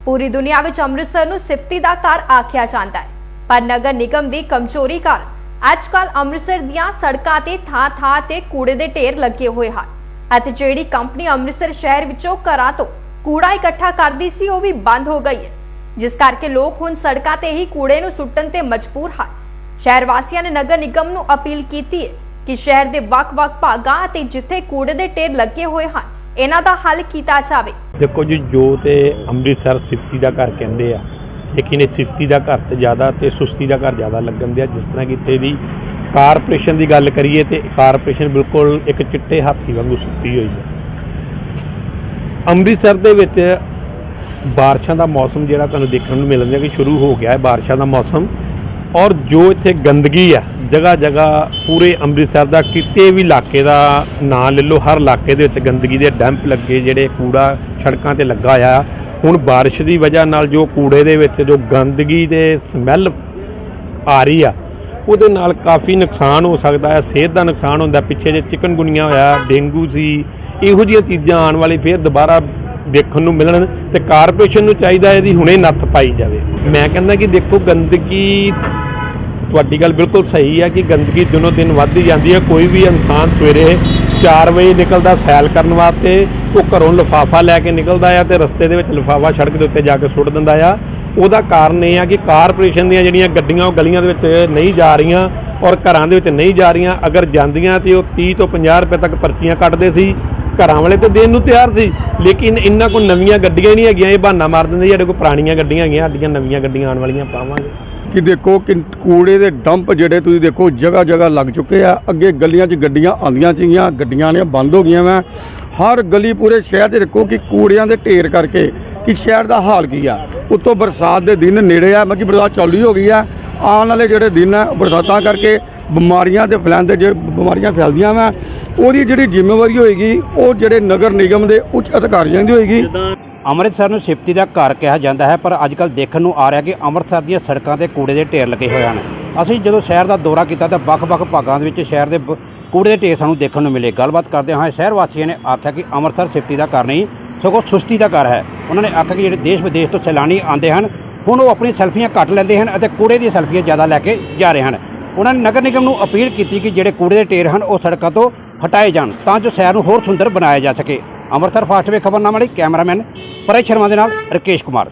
ਪੂਰੀ ਦੁਨੀਆ ਵਿੱਚ ਅੰਮ੍ਰਿਤਸਰ ਨੂੰ ਸਿਫਤੀ ਦਾ ਘਰ ਆਖਿਆ ਜਾਂਦਾ ਹੈ। ਪਰ ਨਗਰ ਨਿਗਮ ਦੀ ਕਮਜ਼ੋਰੀ ਕਾਰਨ ਅੱਜਕੱਲ ਅੰਮ੍ਰਿਤਸਰ ਦੀਆਂ ਸੜਕਾਂ ਤੇ ਥਾਂ-ਥਾਂ ਤੇ ਕੂੜੇ ਦੇ ਢੇਰ ਲੱਗੇ ਹੋਏ ਹਨ ਅਤੇ ਜਿਹੜੀ ਕੰਪਨੀ ਅੰਮ੍ਰਿਤਸਰ ਸ਼ਹਿਰ ਵਿੱਚੋਂ ਘਰਾਂ ਤੋਂ ਕੂੜਾ ਇਕੱਠਾ ਕਰਦੀ ਸੀ, ਉਹ ਵੀ ਬੰਦ ਹੋ ਗਈ ਹੈ। ਜਿਸ ਕਰਕੇ ਲੋਕ ਹੁਣ ਸੜਕਾਂ ਤੇ ਹੀ ਕੂੜੇ ਨੂੰ ਸੁੱਟਣ ਤੇ ਮਜਬੂਰ ਹਨ। ਸ਼ਹਿਰ ਵਾਸੀਆਂ ਨੇ ਨਗਰ ਨਿਗਮ ਨੂੰ ਅਪੀਲ ਕੀਤੀ ਹੈ ਕਿ ਸ਼ਹਿਰ ਦੇ ਵੱਖ-ਵੱਖ ਭਾਗਾਂ ਅਤੇ ਜਿੱਥੇ ਕੂੜੇ ਦੇ ਢੇਰ ਲੱਗੇ ਹੋਏ ਹਨ, ਇਹਨਾਂ ਦਾ ਹੱਲ ਕੀਤਾ ਜਾਵੇ। ਦੇਖੋ ਜੀ, ਜੋ ਤੇ ਅੰਮ੍ਰਿਤਸਰ ਸਿਫਤੀ ਦਾ ਘਰ ਕਹਿੰਦੇ ਆ, ਲੇਕਿਨ ਇਹ ਸਿਫਤੀ ਦਾ ਘਰ ਤੇ ਜ਼ਿਆਦਾ ਤੇ ਸੁਸਤੀ ਦਾ ਘਰ ਜ਼ਿਆਦਾ ਲੱਗਣ ਦਿਆ, ਜਿਸ ਤਰ੍ਹਾਂ ਕਿ ਇੱਥੇ ਦੀ ਕਾਰਪੋਰੇਸ਼ਨ ਦੀ ਗੱਲ ਕਰੀਏ ਤੇ ਕਾਰਪੋਰੇਸ਼ਨ ਬਿਲਕੁਲ ਇੱਕ ਚਿੱਟੇ ਹਾਥੀ ਵਾਂਗੂ ਸੁੱਤੀ ਹੋਈ ਹੈ। ਅੰਮ੍ਰਿਤਸਰ ਦੇ ਵਿੱਚ ਬਾਰਿਸ਼ਾਂ ਦਾ ਮੌਸਮ ਜਿਹੜਾ ਤੁਹਾਨੂੰ ਦੇਖਣ ਨੂੰ ਮਿਲਦਾ ਕਿ ਸ਼ੁਰੂ ਹੋ ਗਿਆ ਹੈ ਬਾਰਿਸ਼ਾਂ ਦਾ ਮੌਸਮ, ਔਰ ਜੋ ਇੱਥੇ ਗੰਦਗੀ ਆ ਜਗ੍ਹਾ ਜਗ੍ਹਾ ਪੂਰੇ ਅੰਮ੍ਰਿਤਸਰ ਦਾ ਕਿਤੇ ਵੀ ਇਲਾਕੇ ਦਾ ਨਾਂ ਲੈ ਲਓ, ਹਰ ਇਲਾਕੇ ਦੇ ਵਿੱਚ ਗੰਦਗੀ ਦੇ ਡੈਂਪ ਲੱਗੇ ਜਿਹੜੇ ਕੂੜਾ ਸੜਕਾਂ ਤੇ ਲੱਗਾ ਆ ਹੁਣ ਬਾਰਿਸ਼ ਦੀ ਵਜ੍ਹਾ ਨਾਲ ਜੋ ਕੂੜੇ ਦੇ ਵਿੱਚ ਜੋ ਗੰਦਗੀ ਦੇ ਸਮੈਲ ਆ ਰਹੀ ਆ, ਉਹਦੇ ਨਾਲ ਕਾਫੀ ਨੁਕਸਾਨ ਹੋ ਸਕਦਾ ਹੈ, ਸਿਹਤ ਦਾ ਨੁਕਸਾਨ ਹੁੰਦਾ ਪਿੱਛੇ ਜੇ ਚਿਕਨਗੁਨੀਆ ਹੋਇਆ, ਡੇਂਗੂ ਸੀ, ਇਹੋ ਜਿਹੀਆਂ ਚੀਜ਼ਾਂ ਆਉਣ ਵਾਲੀ ਫੇਰ ਦੁਬਾਰਾ ਦੇਖਣ ਨੂੰ ਮਿਲਣ ਤੇ ਕਾਰਪੋਰੇਸ਼ਨ ਨੂੰ ਚਾਹੀਦਾ ਇਹਦੀ ਹੁਣੇ ਨੱਥ ਪਾਈ ਜਾਵੇ। ਮੈਂ ਕਹਿੰਦਾ ਕਿ ਦੇਖੋ, ਗੰਦਗੀ ਤੁਹਾਡੀ ਗੱਲ ਬਿਲਕੁਲ ਸਹੀ ਹੈ ਕਿ ਗੰਦਗੀ ਦਿਨੋਂ ਦਿਨ ਵੱਧਦੀ ਜਾਂਦੀ ਹੈ। ਕੋਈ ਵੀ ਇਨਸਾਨ ਸਵੇਰੇ 4 ਵਜੇ ਨਿਕਲਦਾ ਸੈਲ ਕਰਨ ਵਾਸਤੇ, ਉਹ ਘਰੋਂ ਲਿਫਾਫਾ ਲੈ ਕੇ ਨਿਕਲਦਾ ਆ ਤੇ ਰਸਤੇ ਦੇ ਵਿੱਚ ਲਿਫਾਫਾ ਸੜਕ ਦੇ ਉੱਤੇ ਜਾ ਕੇ ਸੁੱਟ ਦਿੰਦਾ ਆ। ਉਹਦਾ ਕਾਰਨ ਇਹ ਆ ਕਿ ਕਾਰਪੋਰੇਸ਼ਨ ਦੀਆਂ ਜਿਹੜੀਆਂ ਗੱਡੀਆਂ ਉਹ ਗਲੀਆਂ ਦੇ ਵਿੱਚ ਨਹੀਂ ਜਾ ਰਹੀਆਂ ਔਰ ਘਰਾਂ ਦੇ ਵਿੱਚ ਨਹੀਂ ਜਾ ਰਹੀਆਂ। ਅਗਰ ਜਾਂਦੀਆਂ ਤੇ ਉਹ 30 ਤੋਂ 50 ਰੁਪਏ ਤੱਕ ਪਰਚੀਆਂ ਕੱਟਦੇ ਸੀ, ਘਰਾਂ ਵਾਲੇ ਤੇ ਦੇਣ ਨੂੰ ਤਿਆਰ ਸੀ। ਲੇਕਿਨ ਇਹਨਾਂ ਕੋਲ ਨਵੀਆਂ ਗੱਡੀਆਂ ਨਹੀਂ ਹੈਗੀਆਂ, ਇਹ ਬਹਾਨਾ ਮਾਰ ਦਿੰਦੇ ਸਾਡੇ ਕੋਲ ਪੁਰਾਣੀਆਂ ਗੱਡੀਆਂ ਹੈਗੀਆਂ, ਸਾਡੀਆਂ ਨਵੀਆਂ ਗੱਡੀਆਂ ਆਉਣ ਵਾਲੀਆਂ ਪਾਵਾਂਗੇ। ਕਿ ਦੇਖੋ ਕਿ ਕੂੜੇ ਦੇ ਡੰਪ ਜਿਹੜੇ ਤੁਸੀਂ ਦੇਖੋ ਜਗ੍ਹਾ ਜਗ੍ਹਾ ਲੱਗ ਚੁੱਕੇ ਆ। ਅੱਗੇ ਗਲੀਆਂ 'ਚ ਗੱਡੀਆਂ ਆਉਂਦੀਆਂ ਸੀਗੀਆਂ, ਗੱਡੀਆਂ ਨੇ ਬੰਦ ਹੋ ਗਈਆਂ ਵਾ। ਹਰ ਗਲੀ ਪੂਰੇ ਸ਼ਹਿਰ 'ਚ ਦੇਖੋ ਕਿ ਕੂੜਿਆਂ ਦੇ ਢੇਰ ਕਰਕੇ ਕਿ ਸ਼ਹਿਰ ਦਾ ਹਾਲ ਕੀ ਆ। ਉੱਤੋਂ ਬਰਸਾਤ ਦੇ ਦਿਨ ਨੇੜੇ ਆ ਮੱਕੀ ਬਰਸਾਤ ਚਾਲੂ ਹੋ ਗਈ ਆ। ਆਉਣ ਵਾਲੇ ਜਿਹੜੇ ਦਿਨ ਆ, ਬਰਸਾਤਾਂ ਕਰਕੇ ਬਿਮਾਰੀਆਂ ਦੇ ਫੈਲਦੇ ਜੇ ਬਿਮਾਰੀਆਂ ਫੈਲਦੀਆਂ ਵਾ, ਉਹਦੀ ਜਿਹੜੀ ਜ਼ਿੰਮੇਵਾਰੀ ਹੋਏਗੀ, ਉਹ ਜਿਹੜੇ ਨਗਰ ਨਿਗਮ ਦੇ ਉੱਚ ਅਧਿਕਾਰੀਆਂ ਦੀ ਹੋਏਗੀ। ਅੰਮ੍ਰਿਤਸਰ ਨੂੰ ਸਿਫਤੀ ਦਾ ਘਰ ਕਿਹਾ ਜਾਂਦਾ ਹੈ, ਪਰ ਅੱਜ ਕੱਲ੍ਹ ਦੇਖਣ ਨੂੰ ਆ ਰਿਹਾ ਕਿ ਅੰਮ੍ਰਿਤਸਰ ਦੀਆਂ ਸੜਕਾਂ ਤੇ ਕੂੜੇ ਦੇ ਢੇਰ ਲੱਗੇ ਹੋਏ ਹਨ। ਅਸੀਂ ਜਦੋਂ ਸ਼ਹਿਰ ਦਾ ਦੌਰਾ ਕੀਤਾ ਤਾਂ ਵੱਖ-ਵੱਖ ਭਾਗਾਂ ਦੇ ਵਿੱਚ ਸ਼ਹਿਰ ਦੇ ਕੂੜੇ ਦੇ ਢੇਰ ਸਾਨੂੰ ਦੇਖਣ ਨੂੰ ਮਿਲੇ। ਗੱਲਬਾਤ ਕਰਦੇ ਹੋਏ ਸ਼ਹਿਰ ਵਾਸੀਆਂ ਨੇ ਆਖਿਆ ਕਿ ਅੰਮ੍ਰਿਤਸਰ ਸਿਫਤੀ ਦਾ ਘਰ ਨਹੀਂ, ਸਗੋਂ ਸੁਸਤੀ ਦਾ ਘਰ ਹੈ। ਉਹਨਾਂ ਨੇ ਆਖਿਆ ਕਿ ਜਿਹੜੇ ਦੇਸ਼ ਵਿਦੇਸ਼ ਤੋਂ ਸੈਲਾਨੀ ਆਉਂਦੇ ਹਨ, ਹੁਣ ਉਹ ਆਪਣੀ ਸੈਲਫੀਆਂ ਘੱਟ ਲੈਂਦੇ ਹਨ ਅਤੇ ਕੂੜੇ ਦੀਆਂ ਸੈਲਫੀਆਂ ਜ਼ਿਆਦਾ ਲੈ ਕੇ ਜਾ ਰਹੇ ਹਨ। ਉਹਨਾਂ ਨੇ ਨਗਰ ਨਿਗਮ ਨੂੰ ਅਪੀਲ ਕੀਤੀ ਕਿ ਜਿਹੜੇ ਕੂੜੇ ਦੇ ਢੇਰ ਹਨ, ਉਹ ਸੜਕਾਂ ਤੋਂ ਹਟਾਏ ਜਾਣ, ਤਾਂ ਜੋ ਸ਼ਹਿਰ ਨੂੰ ਹੋਰ ਸੁੰਦਰ ਬਣਾਇਆ ਜਾ ਸਕੇ। ਅੰਮ੍ਰਿਤਸਰ ਫਾਸਟ ਵੇ ਖਬਰਨਾਮਾ ਲਈ ਕੈਮਰਾਮੈਨ ਪਰੇ ਸ਼ਰਮਾ ਦੇ ਨਾਲ ਰਕੇਸ਼ ਕੁਮਾਰ।